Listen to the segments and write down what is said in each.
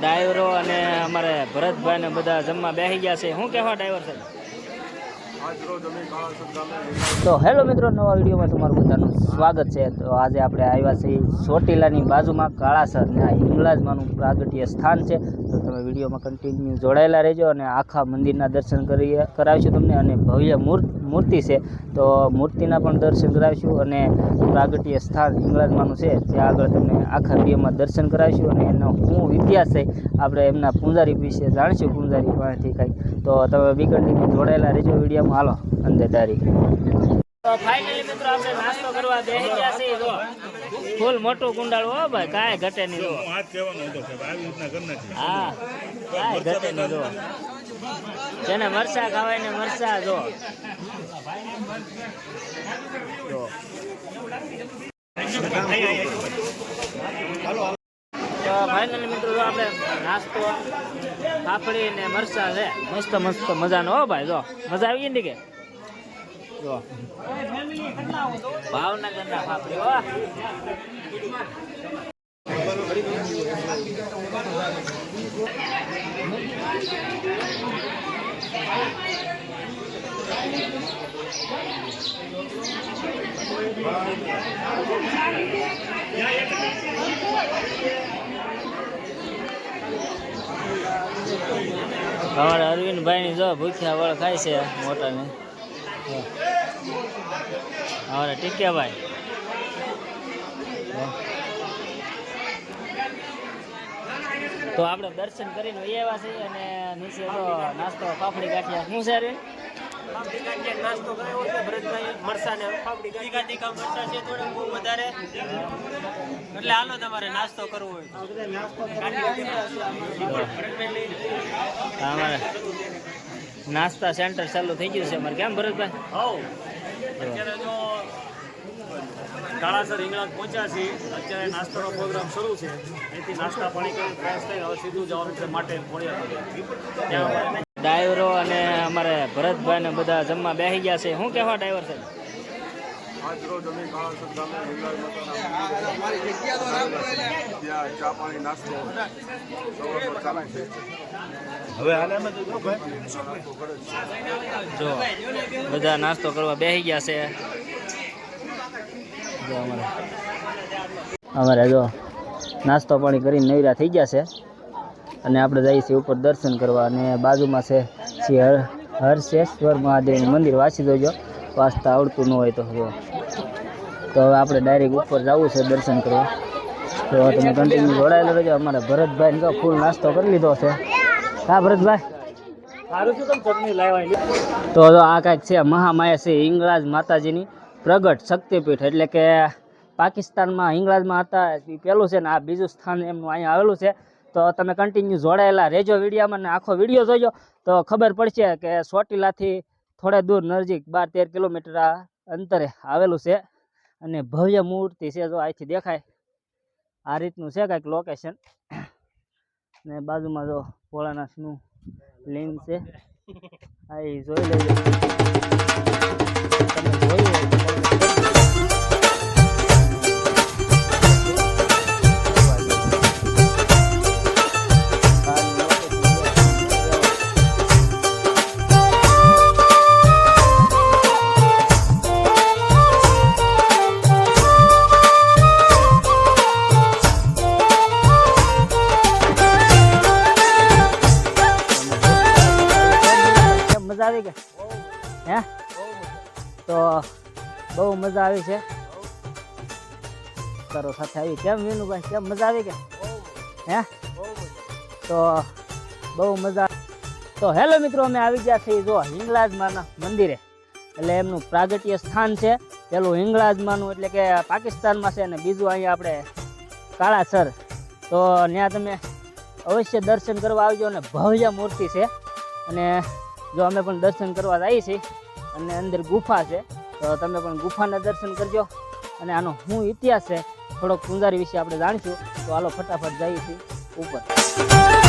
ડ્રાઈવરો અને અમારે ભરતભાઈ ને બધા જમવા બેસી ગયા છે. શું કહેવા ડાઈવર સાહેબ? તો હેલો મિત્રો, નવા વિડીયોમાં તમારું બધાનું સ્વાગત છે. તો આજે આપણે આવ્યા છીએ ચોટીલાની બાજુમાં કાળાસર, ને આ હિંગલાજમાંનું પ્રાગટ્ય સ્થાન છે. તો તમે વિડીયોમાં કન્ટિન્યુ જોડાયેલા રહેજો અને આખા મંદિરના દર્શન કરી કરાવીશું તમને. અને ભવ્ય મૂર્ત મૂર્તિ છે. તો મૂર્તિના પણ દર્શન કરાવીશું અને પ્રાગટ્ય સ્થાન હિંગલાજમાંનું છે ત્યાં આગળ તમને આખા બેમાં દર્શન કરાવીશું અને એનો શું ઇતિહાસ છે આપણે એમના પૂંજારી વિશે જાણીશું પૂંજારી પાસેથી કંઈક. તો તમે બી જોડાયેલા રહેજો વિડીયોમાં. હાલો અંદર તારીખ તો ફાઇનલી મિત્રો આપણે નાસ્તો કરવા બેસી ગયા છીએ. જો ફૂલ મોટું કુંડાળું હો ભાઈ કાંઈ ઘટે નહીં. જો. હા કાંઈ ઘટે નહીં. જો. જેને મરસા ખાવાય ને મરસા જો. ફાઇનલી મિત્રો જો આપણે નાસ્તો, પાપડી ને મરસા છે. મસ્ત મસ્ત મજાનો હો ભાઈ, જો. મજા આવી ને કે જો. ભાવનગરના પાપડી, હો. અમારા અરવિંદભાઈની જો ભૂખ્યા વળ ખાય છે મોટા ને અમારા ટીક્યાભાઈ તો આપણે દર્શન કરીને વહી આવ્યા છીએ અને નીચે તો નાસ્તો પાપડી ગાંઠિયા. શું છે રે? નાસ્તો કર્યો છે ભરતભાઈ મરસાને. પાપડી તીખા તીખા મરસા છે થોડા બહુ વધારે. એટલે હાલો તમારે નાસ્તો કરવો હોય. અમારે નાસ્તા સેન્ટર ચાલુ થઈ ગયું છે અમારે. કેમ ભરતભાઈ? હઉ અત્યારે જો કાળાસર હિંગળાજ પહોંચ્યા છીએ. અત્યારે નાસ્તાનો પ્રોગ્રામ શરૂ છે. એથી નાસ્તા પાણી કરી ફ્રેશ થઈ હવે સીધું જવાનું છે માટે ત્યાં ડ્રાઈવરો અને અમારે ભરતભાઈ ને બધા જમવા બેસી ગયા છે. શું કહેવા ડ્રાઈવર છે આજરોજ અમે કાળાસર ગામે હિંગળાજ માતાના ત્યાં ચા પાણી નાસ્તો સવારમાં ચાલે છે. હવે જો બધા નાસ્તો કરવા બેસી ગયા છે. જો અમારે. અમારે જો નાસ્તો પાણી કરીને નૈરા થઈ ગયા છે. અને આપણે જઈએ છીએ ઉપર દર્શન કરવા અને બાજુમાં છે શ્રી હર હર્ષેશ્વર મહાદેવનું મંદિર. વાંચી દોજો વાંચતા આવડતું ન હોય તો જો તો હવે આપણે ડાયરેક્ટ ઉપર જવું છે દર્શન કરવા. તો તમે કન્ટિન્યુ જોડાયેલો રહેજો. અમારા ભરતભાઈ તો ફૂલ નાસ્તો કરી લીધો છે. હા ભરતભાઈ? તો આ કાંઈક છે મહામાયા છે હિંગળાજ માતાજીની. પ્રગટ શક્તિપીઠ એટલે કે પાકિસ્તાનમાં હિંગળાજમાં હતા, એ પહેલું છે ને, આ બીજું સ્થાન એમનું અહીંયા આવેલું છે. તો તમે કન્ટિન્યુ જોડાયેલા રહેજો વિડીયામાં ને આખો વીડિયો જોજો. તો ખબર પડશે કે ચોટીલાથી થોડા દૂર નજીક બાર તેર કિલોમીટર અંતરે આવેલું છે. અને ભવ્ય મૂર્તિ છે જો અહીંથી દેખાય. આ રીતનું છે કાંઈક લોકેશન ને બાજુમાં જો ભોળાનાથનું લિંગ છે. આ જોઈ લેજો. આવી કે હે? તો બહુ મજા આવી છે. કરો સાથે આવી કેમ વિનુભાઈ? કેમ મજા આવી કે હે? તો બહુ મજા તો હેલો મિત્રો, અમે આવી ગયા છીએ જો હિંગલાજમાના મંદિરે. એટલે એમનું પ્રાગટ્ય સ્થાન છે. પેલું હિંગલાજમાનું એટલે કે પાકિસ્તાનમાં છે અને બીજું અહીંયા આપણે કાળાસર. તો ત્યાં તમે અવશ્ય દર્શન કરવા આવજો અને ભવ્ય મૂર્તિ છે. અને જો અમે પણ દર્શન કરવા જઈએ છીએ અને અંદર ગુફા છે, તો તમે પણ ગુફાના દર્શન કરજો. અને આનો શું ઇતિહાસ છે, થોડોક કુંજારી વિશે આપણે જાણીશું. તો હાલો ફટાફટ જઈએ છીએ ઉપર.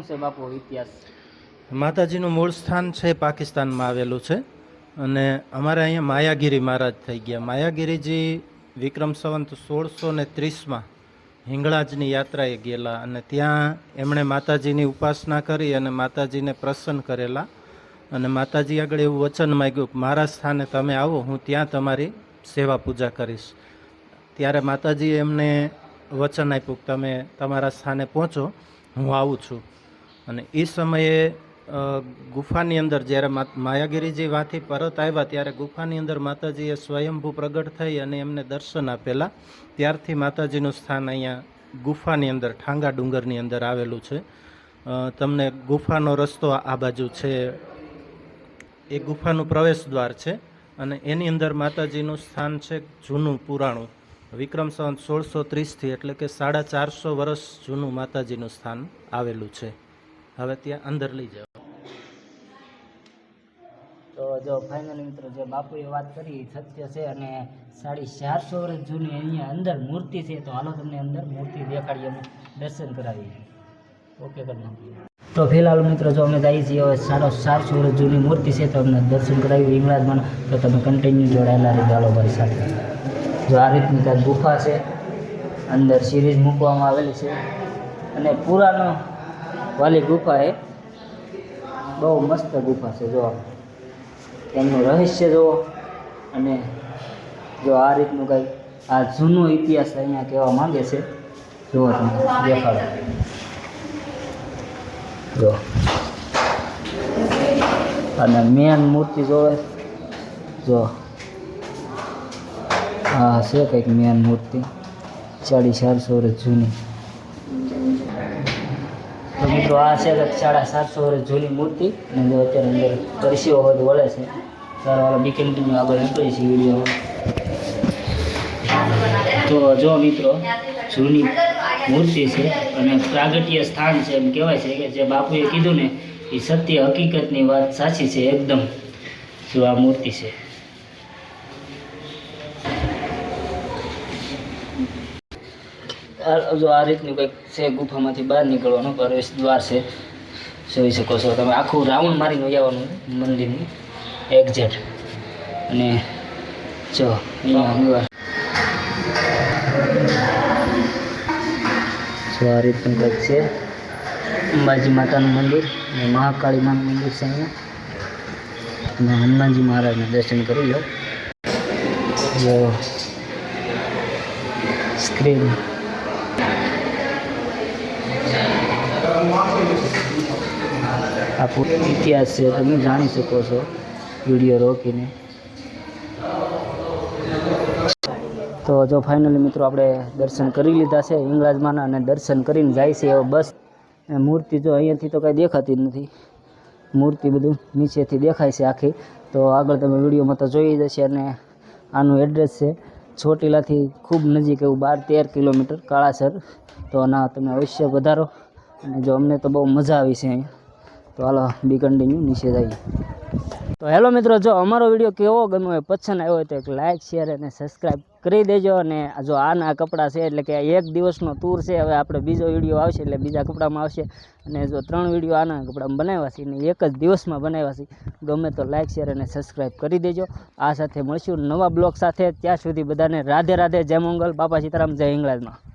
શું છે બાપુ ઇતિહાસ? માતાજીનું મૂળ સ્થાન છે, પાકિસ્તાનમાં આવેલું છે. અને અમારે અહીંયા માયાગીરી મહારાજ થઈ ગયા. માયાગીરીજી વિક્રમ સંવંત સોળસો ને ત્રીસમાં હિંગળાજની યાત્રાએ ગયેલા અને ત્યાં એમણે માતાજીની ઉપાસના કરી અને માતાજીને પ્રસન્ન કરેલા. અને માતાજી આગળ એવું વચન માગ્યું કે, મારા સ્થાને તમે આવો, હું ત્યાં તમારી સેવા પૂજા કરીશ. ત્યારે માતાજીએ એમને વચન આપ્યું કે, તમે તમારા સ્થાને પહોંચો, હું આવું છું. અને એ સમયે ગુફાની અંદર જ્યારે માયાગીરીજી વાંથી પરત આવ્યા, ત્યારે ગુફાની અંદર માતાજીએ સ્વયંભૂ પ્રગટ થઈ અને એમને દર્શન આપેલા. ત્યારથી માતાજીનું સ્થાન અહીંયા ગુફાની અંદર, ઠાંગા ડુંગરની અંદર આવેલું છે. તમને ગુફાનો રસ્તો આ આ બાજુ છે. એ ગુફાનું પ્રવેશ દ્વાર છે અને એની અંદર માતાજીનું સ્થાન છે જૂનું પુરાણું. વિક્રમ સંવત સોળસો ત્રીસથી, એટલે કે સાડા ચારસો વર્ષ જૂનું માતાજીનું સ્થાન આવેલું છે. હવે ત્યાં અંદર લઈ જાઓ. તો જો ફાઇનલી મિત્રો જે બાપુએ વાત કરી સત્ય છે અને સાડી ચારસો વર્ષ જૂની અહીંયા અંદર મૂર્તિ છે, તો હાલો તમને અંદર મૂર્તિ દેખાડીએ અમે. દર્શન કરાવીએ. ઓકે કરી નાખીએ તો ફિલહાલ મિત્રો જો અમે જઈએ છીએ, હવે સાડો ચારસો વર્ષ જૂની મૂર્તિ છે, તો અમને દર્શન કરાવી ઇમરાજમાં તો તમે કન્ટિન્યુ જોડાયેલા રહી હાલો મારી સાથે. જો આ રીતની કાંઈક ગુફા છે, અંદર સિરીઝ મૂકવામાં આવેલી છે. અને પુરાનો વાલી ગુફા એ બહુ મસ્ત ગુફા છે, જો. એમનું રહસ્ય જુઓ અને જો આ રીતનું કંઈક આ જૂનો ઇતિહાસ અહીંયા કહેવા માંગે છે. જુઓ તમે, દેખાડો. જો. અને મેન મૂર્તિ જોવે જો. આ છે કંઈક મેન મૂર્તિ. ચાલીસ ચારસો વર્ષ જૂની. મિત્રો, આ છે કે સાડા સાતસો વર્ષ જૂની મૂર્તિ. અને જો અત્યારે અંદર પરસીઓ બધું વળે છે. સારા વાળા બી કન્ટિન્યુ આગળ નીકળી છે વીડિયો તો જો મિત્રો, જૂની મૂર્તિ છે અને પ્રાગટ્ય સ્થાન છે એમ કહેવાય છે કે જે બાપુએ કીધું ને, એ સત્ય હકીકતની વાત સાચી છે એકદમ. જો આ મૂર્તિ છે. જો આ રીતનું કંઈક છે, ગુફામાંથી બહાર નીકળવાનો, પ્રવેશ દ્વાર છે, જોઈ શકો છો. તમે આખું રાઉન્ડ મારીને આવવાનું મંદિરની એક્ઝેટ. અને જો, અહીંયા જો આ રીતનું કંઈક છે. અંબાજી માતાનું મંદિર અને મહાકાળી માનું મંદિર છે અહીંયા. અને હનુમાનજી મહારાજના દર્શન કરી લો. જો, સ્ક્રીન આ પૂરો ઇતિહાસ છે, તમે જાણી શકો છો વીડિયો રોકીને. તો જો ફાઇનલી મિત્રો આપણે દર્શન કરી લીધા છે ઇંગલાજમાંના અને દર્શન કરીને જાય છે એવો બસ. મૂર્તિ જો અહીંયાથી તો કાંઈ દેખાતી જ નથી. મૂર્તિ બધું નીચેથી દેખાય છે આખી. તો આગળ તમે વિડીયોમાં તો જોઈ જશે અને આનું એડ્રેસ છે. ચોટીલાથી ખૂબ નજીક એવું બાર તેર કિલોમીટર કાળાસર. તો ના તમે અવશ્ય વધારો. અને જો અમને તો બહુ મજા આવી છે અહીંયા. તો હાલો બી કન્ટિન્યુ નીચે જઈએ. તો હેલો મિત્રો, જો અમારો વીડિયો કેવો ગમ્યો હોય પસંદ આવ્યો હોય તો એક લાઇક શેર અને સબસ્ક્રાઈબ કરી દેજો. અને જો આના કપડાં છે, એટલે કે એક દિવસનો ટૂર છે, હવે આપણે બીજો વીડિયો આવશે, એટલે બીજા કપડામાં આવશે. અને જો ત્રણ વીડિયો આના કપડામાં બનાવ્યા છે અને એક જ દિવસમાં બનાવ્યા છે. ગમે તો લાઇક શેર અને સબસ્ક્રાઈબ કરી દેજો. આ સાથે મળશું નવા બ્લોગ સાથે. ત્યાં સુધી બધાને રાધે રાધે. જય મંગલ. બાપા સીતારામ. જય હિંગળાજમાં.